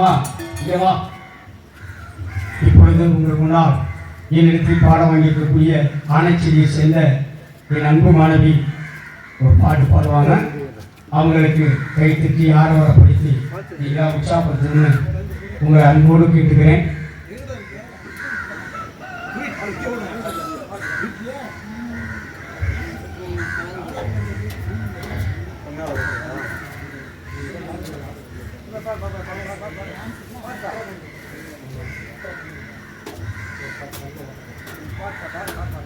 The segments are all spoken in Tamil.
அம்மா இங்கே வா. இப்பொழுது உங்கள் முன்னால் என்னிடத்தில் பாடம் வாங்கியிருக்கக்கூடிய ஆணைச்சேரியை சேர்ந்த என் அன்பு மாணவி ஒரு பாட்டு பாடுவாங்க. அவங்களுக்கு கை திட்டி ஆரவாரப்படுத்தி நீங்கள் உற்சாகப்படுத்தணும்னு உங்களை அன்போடு கேட்டுக்கிறேன். પાછા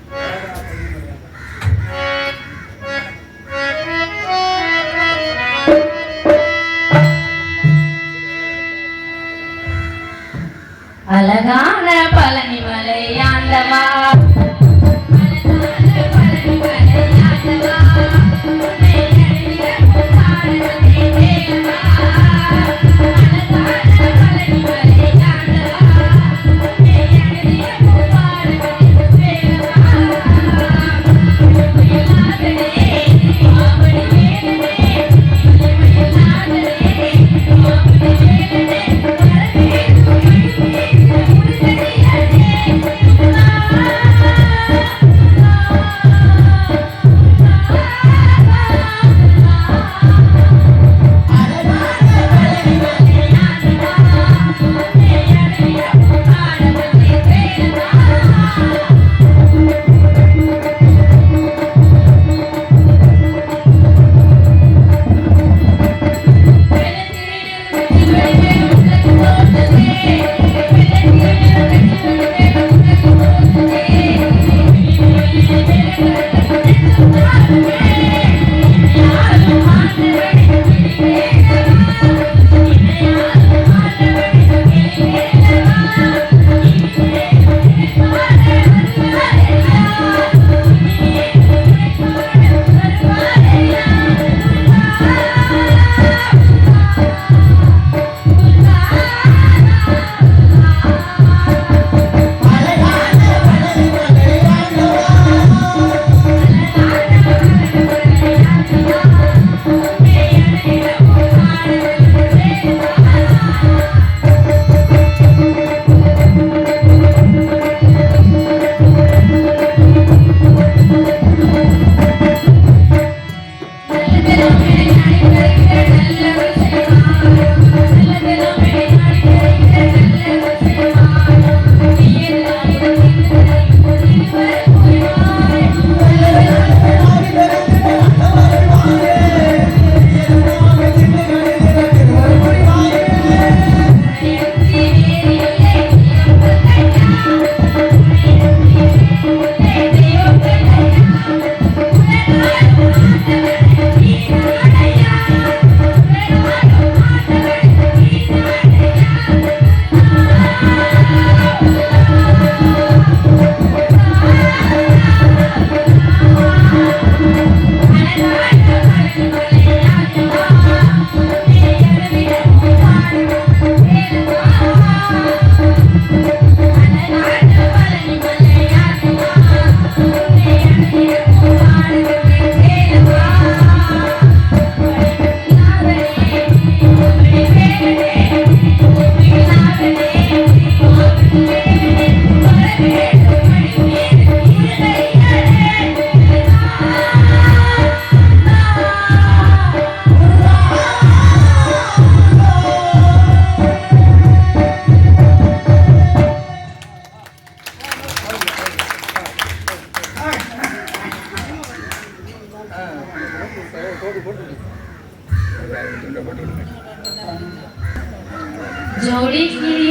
ஜோடி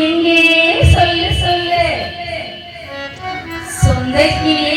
எங்கே சொல்லு சொல்லு. சொந்த கிளி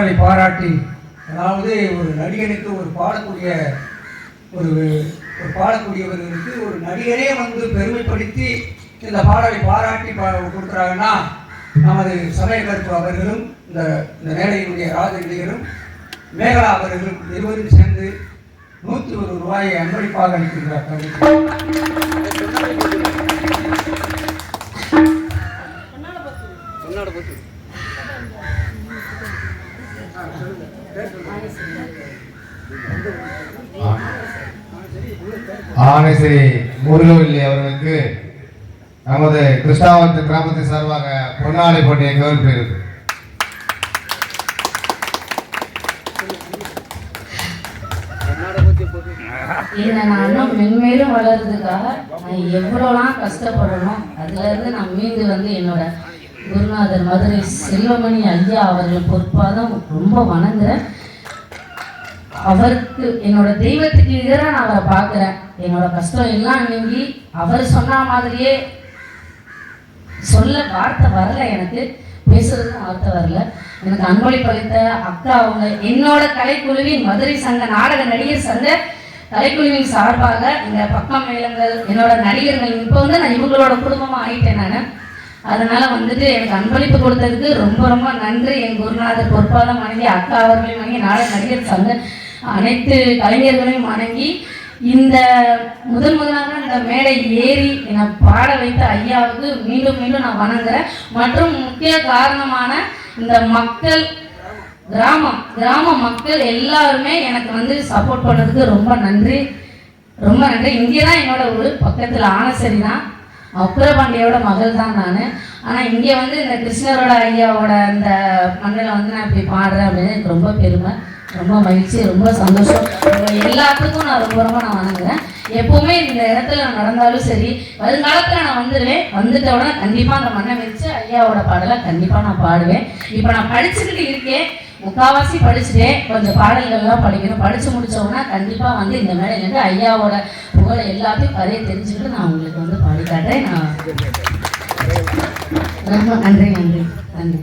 பாடலை பாராட்டி அதாவது ஒரு நடிகனுக்கு ஒரு பாடக்கூடிய ஒரு ஒரு பாடக்கூடியவர்களுக்கு ஒரு நடிகரே வந்து பெருமைப்படுத்தி இந்த பாடலை பாராட்டி பா கொடுக்குறாங்கன்னா நமது சமயக்கருப்பு அவர்களும் இந்த இந்த மேடையினுடைய ராஜநிலையரும் மேகலா அவர்களும் இருவரும் சேர்ந்து நூற்றி ஒரு ரூபாயை அன்பளிப்பாக அளிக்கின்றார்கள். கவிதை முருகவில்லி அவர்களுக்கு நமது கிருஷ்ணாவத்து கிராமத்தின் சார்பாக பொன்னாடை போட்டியை கௌரவிக்கிறது என்னை நான் மென்மேலும் வளர்றதுக்காக நான் எவ்வளோலாம் கஷ்டப்படணும் அதுலேருந்து நான் மீண்டு வந்து என்னோட குருநாதர் மதுரை செல்வமணி ஐயா அவர்கள் பொறுப்பாக தான் ரொம்ப வணங்குறேன். அவருக்கு என்னோட தெய்வத்துக்கு எதிராக நான் அவரை பார்க்குறேன். என்னோட கஷ்டம் எல்லாம் நீங்கி அவர் சொன்ன மாதிரியே சொல்ல வார்த்தை வரல எனக்கு. பேசுறது வார்த்தை வரல. எனக்கு அன்பளிப்பளித்த அக்கா அவங்க என்னோட கலைக்குழுவின் மதுரை சங்க நாடக நடிகர் சங்க கலைக்குழுவின் சார்பாக இந்த பக்கம் மேளங்கள் என்னோட நடிகர்கள் இப்போ வந்து நான் இவங்களோட குடும்பமாக ஆயிட்டேன் நான். அதனால வந்துட்டு எனக்கு அன்பளிப்பு கொடுத்ததுக்கு ரொம்ப ரொம்ப நன்றி. என் குருநாதர் பொறுப்பாளர் மனைவி அக்கா அவர்களையும் வணங்கி நாடக நடிகர் சங்க அனைத்து கலைஞர்களையும் வணங்கி இந்த முதன் முதலாக இந்த மேடை ஏறி என்னை பாட வைத்த ஐயாவுக்கு மீண்டும் மீண்டும் நான் வணங்குறேன். மற்றும் முக்கிய காரணமான இந்த மக்கள் கிராமம் கிராம மக்கள் எல்லாருமே எனக்கு வந்து சப்போர்ட் பண்ணதுக்கு ரொம்ப நன்றி. ரொம்ப நன்றி. இங்கே தான் என்னோட ஊர் பக்கத்தில் ஆனசரி தான் அப்புறபாண்டியோட மகள் தான் நான். ஆனால் இங்கே வந்து இந்த கிருஷ்ணரோட ஐயாவோட அந்த மண்ணில் வந்து நான் இப்படி பாடுறேன் அப்படின்னு எனக்கு ரொம்ப பெருமை. ரொம்ப மகிழ்ச்சி ரொம்ப சந்தோஷம். எல்லாத்துக்கும் நான் ரொம்ப ரொம்ப நான் வணங்குறேன். எப்பவுமே இந்த இடத்துல நான் நடந்தாலும் சரி வருங்காலத்தில் நான் வந்துடுவேன் வந்துட்ட உடனே கண்டிப்பாக அந்த மண்ணை வச்சு ஐயாவோட பாடலை கண்டிப்பாக நான் பாடுவேன். இப்போ நான் படிச்சுக்கிட்டு இருக்கேன். முக்காவாசி படிச்சுட்டேன். கொஞ்சம் பாடல்கள்லாம் படிக்கணும். படித்து முடிச்ச கண்டிப்பாக வந்து இந்த மேடையிலேருந்து ஐயாவோட புகழை எல்லாத்தையும் கதையை தெரிஞ்சுக்கிட்டு நான் உங்களுக்கு வந்து பாடி காட்டுறேன். நான் ரொம்ப நன்றி நன்றி. நன்றி.